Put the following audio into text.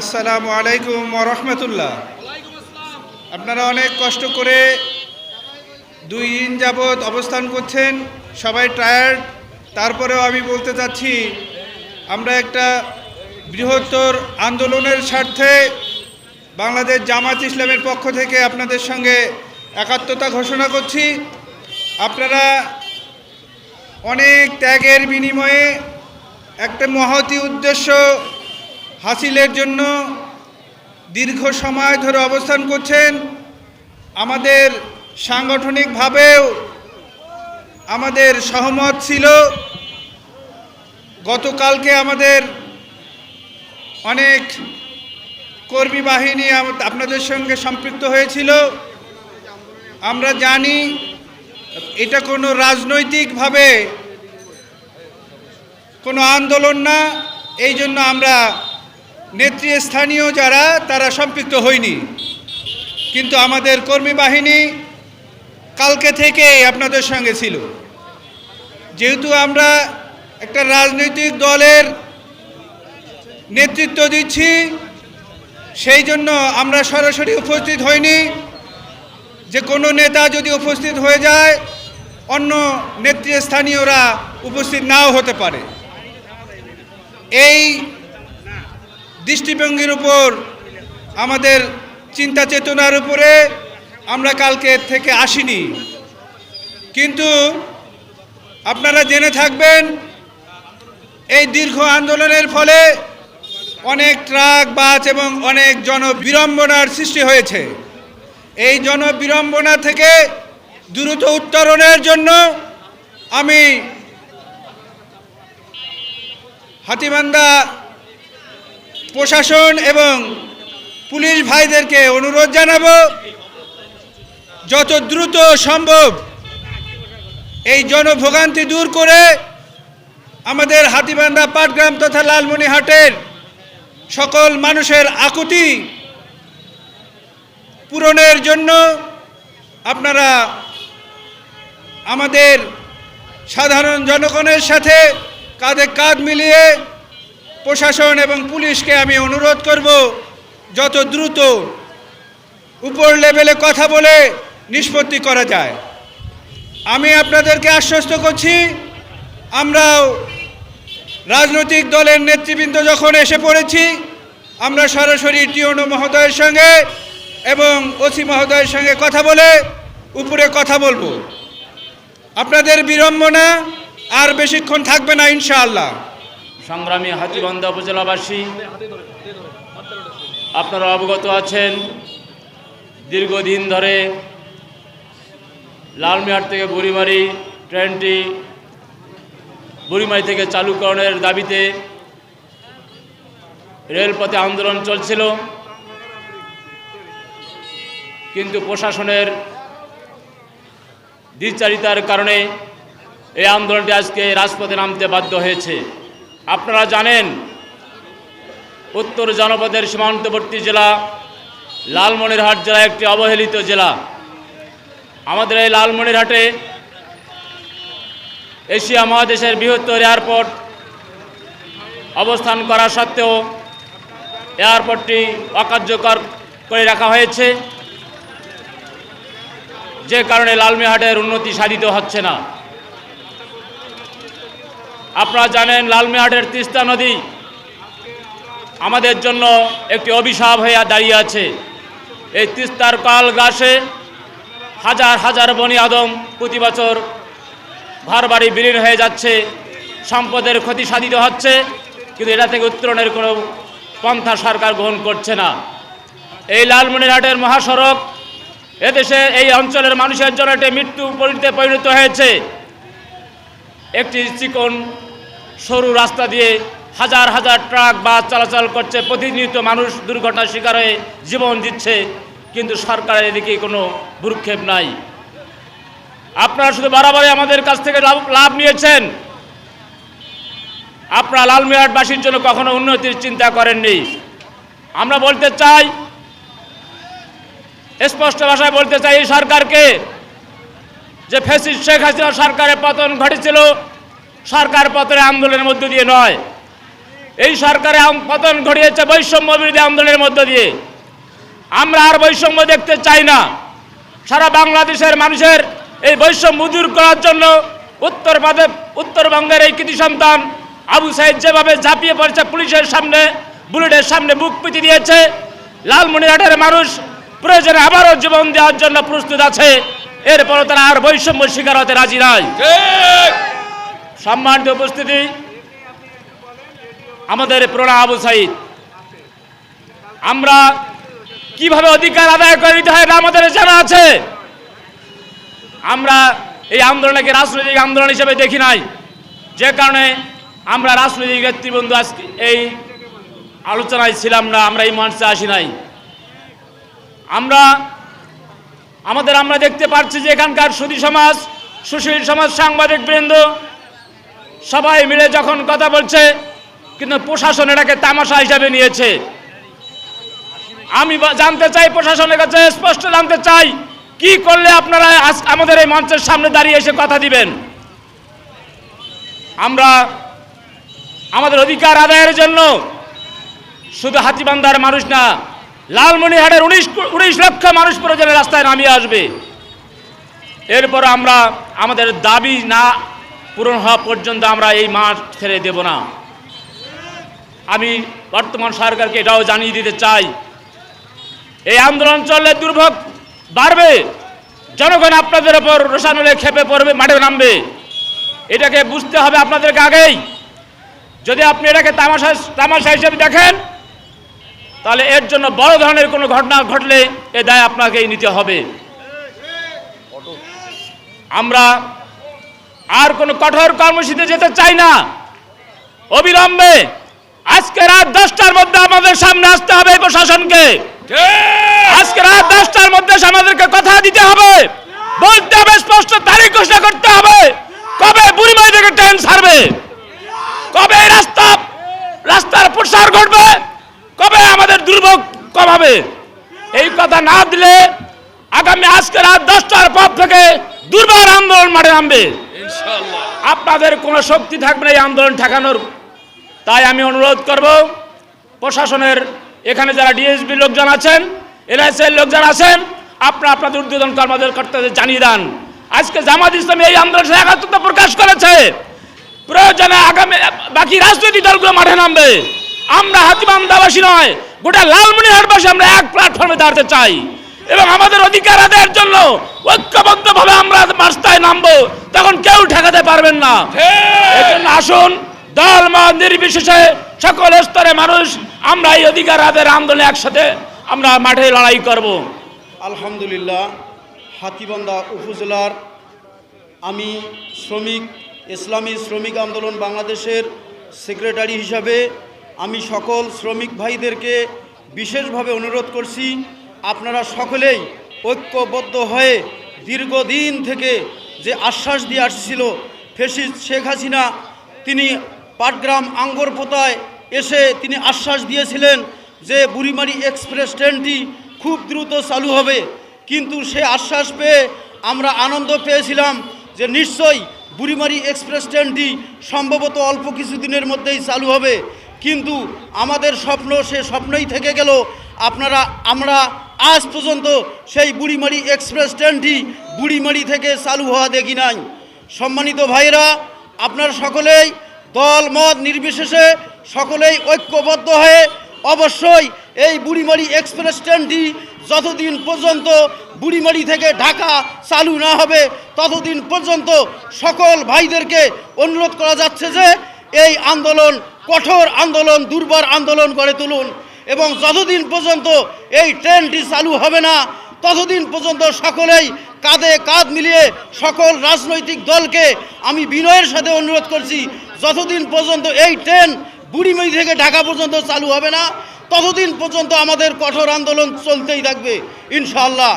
আসসালামু আলাইকুম রহমতুল্লাহ। আপনারা অনেক কষ্ট করে দুই দিন যাবৎ অবস্থান করছেন, সবাই টায়ার্ড তারপরেও আমি বলতে চাচ্ছি, আমরা একটা বৃহত্তর আন্দোলনের স্বার্থে বাংলাদেশ জামাত ইসলামের পক্ষ থেকে আপনাদের সঙ্গে একাত্মতা ঘোষণা করছি। আপনারা অনেক ত্যাগের বিনিময়ে একটা মহতি উদ্দেশ্য হাসিলের জন্য দীর্ঘ সময় ধরে অবস্থান করছেন। আমাদের সাংগঠনিকভাবেও আমাদের সহমত ছিল। গতকালকে আমাদের অনেক কর্মী বাহিনী আপনাদের সঙ্গে সম্পৃক্ত হয়েছিল। আমরা জানি এটা কোনো রাজনৈতিকভাবে কোনো আন্দোলন না, এই জন্য আমরা নেতৃস্থানীয় যারা, তারা সম্পৃক্ত হয়নি। কিন্তু আমাদের কর্মী বাহিনী কালকে থেকে আপনাদের সঙ্গে ছিল। যেহেতু আমরা একটা রাজনৈতিক দলের নেতৃত্ব দিচ্ছি, সেই জন্য আমরা সরাসরি উপস্থিত হইনি। যে কোনো নেতা যদি উপস্থিত হয়ে যায়, অন্য নেতৃস্থানীয়রা উপস্থিত নাও হতে পারে। এই দৃষ্টিভঙ্গির উপর আমাদের চিন্তা চেতনার উপরে আমরা কালকে থেকে আসিনি। কিন্তু আপনারা জেনে থাকবেন, এই দীর্ঘ আন্দোলনের ফলে অনেক ট্রাক, বাস এবং অনেক জনবিড়ম্বনার সৃষ্টি হয়েছে। এই জনবিড়ম্বনা থেকে দ্রুত উত্তরণের জন্য আমি হাতিবান্ধা প্রশাসন এবং পুলিশ ভাইদেরকে অনুরোধ জানাব, যত দ্রুত সম্ভব এই জনভোগান্তি দূর করে আমাদের হাতিবান্ধা পাটগ্রাম তথা লালমনিহাটের সকল মানুষের আকুতি পূরণের জন্য আপনারা আমাদের সাধারণ জনগণের সাথে কাঁধে কাঁধ মিলিয়ে প্রশাসন এবং পুলিশকে আমি অনুরোধ করব, যত দ্রুত উপর লেভেলে কথা বলে নিষ্পত্তি করা যায়। আমি আপনাদেরকে আশ্বস্ত করছি, আমরাও রাজনৈতিক দলের নেতৃবৃন্দ যখন এসে পড়েছি, আমরা সরাসরি টিওনো মহোদয়ের সঙ্গে এবং ওসি মহোদয়ের সঙ্গে কথা বলে উপরে কথা বলব। আপনাদের বিড়ম্বনা আর বেশিক্ষণ থাকবে না, ইনশাআল্লাহ। সংগ্রামী হাতিবান্ধা উপজেলাবাসী, আপনারা অবগত আছেন, দীর্ঘদিন ধরে লালমিহাট থেকে বুড়িমারি ট্রেনটি বুড়িমারি থেকে চালুকরণের দাবিতে রেলপথে আন্দোলন চলছিল। কিন্তু প্রশাসনের দ্বিচারিতার কারণে এই আন্দোলনটি আজকে রাজপথে নামতে বাধ্য হয়েছে। আপনারা জানেন, উত্তর জনপদের সীমান্তবর্তী জেলা লালমনিরহাট জেলা একটি অবহেলিত জেলা। আমাদের এই লালমনিরহাটে এশিয়া মহাদেশের বৃহত্তর এয়ারপোর্ট অবস্থান করা সত্ত্বেও এয়ারপোর্টটি অকার্যকর করে রাখা হয়েছে। যে কারণে লালমিহাটের উন্নতি সাধিত হচ্ছে না। আপনারা জানেন লালমিহাটের তিস্তা নদী আমাদের জন্য একটি অভিশাপ হয়ে দাঁড়িয়ে আছে। এই তিস্তার কাল গ্রাসে হাজার হাজার বনি আদম প্রতি বছর বাড়ি বিলীন হয়ে যাচ্ছে, সম্পদের ক্ষতি সাধিত হচ্ছে, কিন্তু এটা থেকে উত্তরণের কোনো পন্থা সরকার গ্রহণ করছে না। এই লালমনিরহাটের মহাসড়ক এদেশে এই অঞ্চলের মানুষের জন্য একটি মৃত্যু পরিণত হয়েছে। একটি চিকন সরু রাস্তা দিয়ে হাজার হাজার ট্রাক, বাস চলাচল করছে। প্রতিনিয়ত মানুষ দুর্ঘটনার শিকার হয়ে জীবন দিচ্ছে, কিন্তু সরকারের এদিকে কোনো ভ্রুক্ষেপ নাই। আপনারা শুধু বারবারই আমাদের কাছ থেকে লাভ লাভ নিয়েছেন। আপনারা লালমিহাটবাসীর জন্য কখনো উন্নতির চিন্তা করেননি। আমরা বলতে চাই, স্পষ্ট ভাষায় বলতে চাই এই সরকারকে যে ফেসিস শেখ হাসিনা সরকারের পতন ঘটেছিল সরকার পতনের আন্দোলনের মধ্য দিয়ে নয়। এই সরকারে পতন ঘটিয়েছে বৈষম্য বিরোধী আন্দোলনের মধ্য দিয়ে। আমরা আর বৈষম্য দেখতে চাই না। সারা বাংলাদেশের মানুষের এই বৈষম্য দূর করার জন্য উত্তরবাদে উত্তরবঙ্গের এই কৃতি সন্তান আবু সাইদ যেভাবে ঝাঁপিয়ে পড়েছে পুলিশের সামনে, বুলেটের সামনে মুখ পিটি দিয়েছে, লালমনিরহাটের মানুষ প্রয়োজনে আবারও জীবন দেওয়ার জন্য প্রস্তুত আছে। এরপরও তারা আর বৈষম্য শিকার হতে রাজি নয়। সম্মানিত উপস্থিতি, আমাদের প্রণা আবু সাইদ। আমরা কীভাবে অধিকার আদায় করে নিতে হয় আমাদের জানা আছে। আমরা এই আন্দোলনকে রাজনৈতিক আন্দোলন হিসেবে দেখি নাই। যে কারণে আমরা রাজনৈতিক নেতৃবৃন্দ আজকে এই আলোচনায় ছিলাম না, আমরা এই মঞ্চে আসি নাই। আমরা, আমাদের আমরা দেখতে পাচ্ছি যে এখানকার সুদী সমাজ, সুশীল সমাজ সাংবাদিক বৃন্দ সবাই মিলে যখন কথা বলছে, কিন্তু প্রশাসন এটাকে তামাশা হিসাবে নিয়েছে। আমি জানতে চাই, প্রশাসনের কাছে স্পষ্ট জানতে চাই, কি করলে আপনারা আমাদের এই মঞ্চের সামনে দাঁড়িয়ে এসে কথা দিবেন? আমরা আমাদের অধিকার আদায়ের জন্য শুধু হাতিবান্ধার মানুষ না লালমনিহাটের উনিশ উনিশ লক্ষ মানুষ প্রয়োজনে রাস্তায় নামিয়ে আসবে। এরপর আমরা আমাদের দাবি না পূরণ হওয়া পর্যন্ত আমরা এই মাঠ ছেড়ে দেব না। আমি বর্তমান সরকারকে এটাও জানিয়ে দিতে চাই, এই আন্দোলন চললে দুর্ভোগ বাড়বে, জনগণ আপনাদের ওপর রোশানুলে খেপে পড়বে, মাঠে নামবে। এটাকে বুঝতে হবে আপনাদেরকে আগেই। যদি আপনি এটাকে তামাশা তামাশা হিসেবে দেখেন, তাহলে এর জন্য বড় ধরনের কোনো ঘটনা ঘটলে এ দায় আপনাকেই নিতে হবে। আমরা আর কোনো কঠোর কর্মসূচিতে যেতে চাই না। অবিলম্বে আজকে রাত দশটার মধ্যে আমাদের সামনে আসতে হবে প্রশাসনকে। আজকে রাত দশটার মধ্যে আমাদেরকে কথা দিতে হবে। বলতে হবে স্পষ্ট তারিখ ঘোষণা করতে হবে। কবে বুড়িমাই থেকে ট্রেন ছাড়বে? কবে রাস্তা রাস্তার প্রসার ঘটবে? কবে আমাদের দুর্ভোগ কমাবে? এই কথা না দিলে আগামী আজকে রাত দশটার পর থেকে দুর্বার আন্দোলন মাঠে নামবে। আপনাদের কোনো শক্তি থাকবে না এই আন্দোলন ঠেকানোর। তাই আমি অনুরোধ করব, প্রশাসনের এখানে যারা ডিএসবি লোকজন আছেন এনএসএল লোকজন আছেন, আপনারা আপনাদের উদ্বোধন কর্মদের কর্তাদের জানিয়ে দেন। আজকে জামাত ইসলামী এই আন্দোলনে একাত্মতা প্রকাশ করেছে। প্রয়োজনে আগামী, বাকি রাজনৈতিক দলগুলো মাঠে নামবে। আমরা হাতিবান্দাবাসী নয়, গোটা লালমনিহাটবাসী আমরা এক প্ল্যাটফর্মে দাঁড়াতে চাই। এবং আমাদের অধিকার আদায়ের জন্য ঐক্যবদ্ধভাবে আমরা রাস্তায় নামবো তখন কেউ ঠেকাতে পারবেন না। এজন্য আসুন দল মা নির্বিশেষে সকল স্তরে মানুষ আমরা এই অধিকার আদায়ের আন্দোলনে একসাথে আমরা মাঠে লড়াই করব। আলহামদুলিল্লাহ হাতিবান্ধা উপজেলার আমি শ্রমিক ইসলামী শ্রমিক আন্দোলন বাংলাদেশের সেক্রেটারি হিসাবে আমি সকল শ্রমিক ভাইদেরকে বিশেষভাবে অনুরোধ করছি আপনারা সকলেই ঐক্যবদ্ধ হয়ে দীর্ঘদিন থেকে যে আশ্বাস দিয়ে আসছিল ফেসিস শেখ হাসিনা, তিনি পাটগ্রাম আঙ্গরপোতায় এসে তিনি আশ্বাস দিয়েছিলেন যে বুড়িমারি এক্সপ্রেস ট্রেনটি খুব দ্রুত চালু হবে। কিন্তু সে আশ্বাস পেয়ে আমরা আনন্দ পেয়েছিলাম যে নিশ্চয়ই বুড়িমারি এক্সপ্রেস ট্রেনটি সম্ভবত অল্প কিছুদিনের মধ্যেই চালু হবে। কিন্তু আমাদের স্বপ্ন সে স্বপ্নই থেকে গেল। আপনারা, আমরা আজ পর্যন্ত সেই বুড়িমারি এক্সপ্রেস ট্রেনটি বুড়িমারি থেকে চালু হওয়া দেখি নাই। সম্মানিত ভাইরা আপনারা সকলেই দল, মত নির্বিশেষে সকলেই ঐক্যবদ্ধ হয়ে অবশ্যই এই বুড়িমারি এক্সপ্রেস ট্রেনটি যতদিন পর্যন্ত বুড়িমারি থেকে ঢাকা চালু না হবে, ততদিন পর্যন্ত সকল ভাইদেরকে অনুরোধ করা যাচ্ছে যে এই আন্দোলন কঠোর আন্দোলন, দুর্বার আন্দোলন করে তুলুন। এবং যতদিন পর্যন্ত এই ট্রেনটি চালু হবে না, ততদিন পর্যন্ত সকলেই কাঁধে কাঁধ মিলিয়ে সকল রাজনৈতিক দলকে আমি বিনয়ের সাথে অনুরোধ করছি, যতদিন পর্যন্ত এই ট্রেন বুড়িমই থেকে ঢাকা পর্যন্ত চালু হবে না, ততদিন পর্যন্ত আমাদের কঠোর আন্দোলন চলতেই থাকবে, ইনশাআল্লাহ।